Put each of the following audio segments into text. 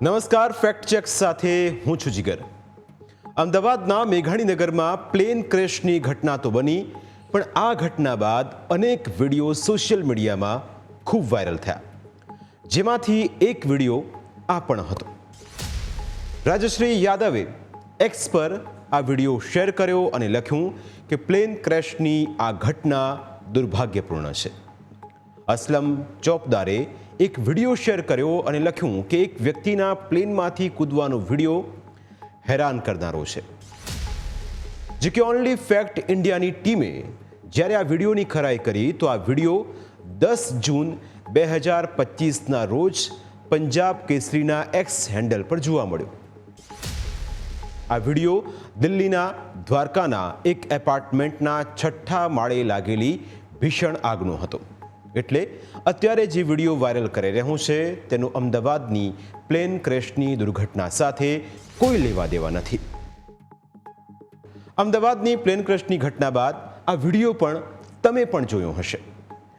નમસ્કાર fact check સાથે હું છું જીગર. અમદાવાદના મેઘાણીનગરમાં પ્લેન ક્રેશની ઘટના તો બની, પણ આ ઘટના બાદ અનેક વીડિયો સોશિયલ મીડિયામાં ખૂબ વાયરલ થયા. જેમાંથી એક વીડિયો આ પણ હતો. રાજશ્રી યાદવે એક્સ પર આ વીડિયો શેર કર્યો અને લખ્યું કે પ્લેન ક્રેશની આ ઘટના દુર્ભાગ્યપૂર્ણ છે. અસલમ ચોપદારે એક વીડિયો શેર કર્યો અને લખ્યું કે એક વ્યક્તિના પ્લેનમાંથી કૂદવાનો વીડિયો હેરાન કરનારો છે. જે કે ઓનલી ફેક્ટ ઇન્ડિયાની ટીમે જ્યારે આ વિડીયોની ખરાઈ કરી તો આ વીડિયો દસ જૂન બે હજાર પચીસના રોજ પંજાબ કેસરીના એક્સ હેન્ડલ પર જોવા મળ્યો. આ વીડિયો દિલ્હીના દ્વારકાના એક એપાર્ટમેન્ટના છઠ્ઠા માળે લાગેલી ભીષણ આગનો હતો. એટલે અત્યારે જે વીડિયો વાયરલ કરી રહ્યું છે, તેનું અમદાવાદની પ્લેન ક્રેશની દુર્ઘટના સાથે કોઈ લેવા દેવા નથી. અમદાવાદની પ્લેન ક્રેશની ઘટના બાદ આ વીડિયો પણ તમે પણ જોયો હશે.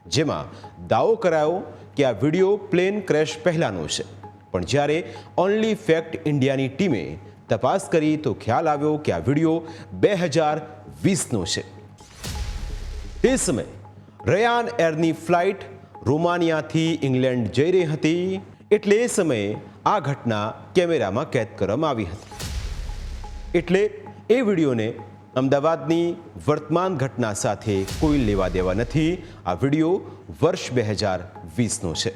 જેમાં દાવો કરાયો કે આ વીડિયો પ્લેન ક્રેશ પહેલાંનો છે. પણ જ્યારે ઓનલી ફેક્ટ ઇન્ડિયાની ટીમે તપાસ કરી તો ખ્યાલ આવ્યો કે આ વીડિયો બે હજાર વીસનો છે. તે સમયે રયાન એરની ફ્લાઇટ રોમાનિયાથી ઇંગ્લેન્ડ જઈ રહી હતી. એટલે એ સમયે આ ઘટના કેમેરામાં કેદ કરવામાં આવી હતી. એટલે એ વિડીયોને અમદાવાદની વર્તમાન ઘટના સાથે કોઈ લેવા દેવા નથી. આ વીડિયો વર્ષ બે હજાર વીસનો છે.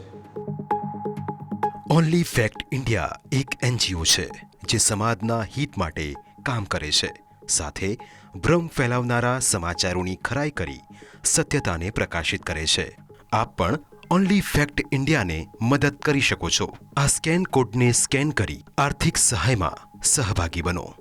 ઓનલી ફેક્ટ ઇન્ડિયા એક એનજીઓ છે, જે સમાજના હિત માટે કામ કરે છે. સાથે ભ્રમ ફેલાવનારા સમાચારોની ખરાઈ કરી સત્યતાને પ્રકાશિત કરે છે. આપ પણ ઓનલી ફેક્ટ ઇન્ડિયાને મદદ કરી શકો છો. આ સ્કેન કોડને સ્કેન કરી આર્થિક સહાયમાં સહભાગી બનો.